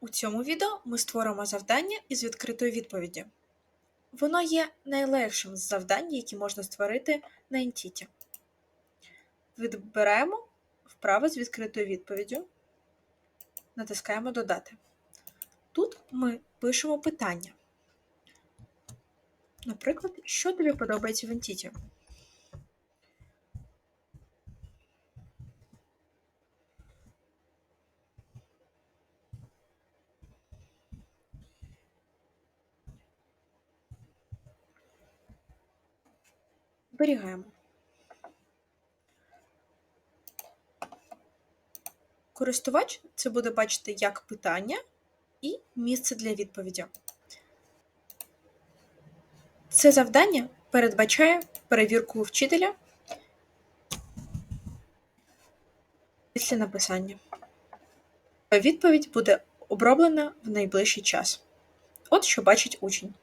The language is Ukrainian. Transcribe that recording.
У цьому відео ми створимо завдання із відкритою відповіддю. Воно є найлегшим з завдань, які можна створити на Entity. Відбираємо вправо з відкритою відповіддю, натискаємо Додати. Тут ми пишемо питання. Наприклад, що тобі подобається в Entity? Зберігаємо. Користувач це буде бачити як питання і місце для відповіді. Це завдання передбачає перевірку вчителя після написання. Відповідь буде оброблена в найближчий час. От що бачить учень.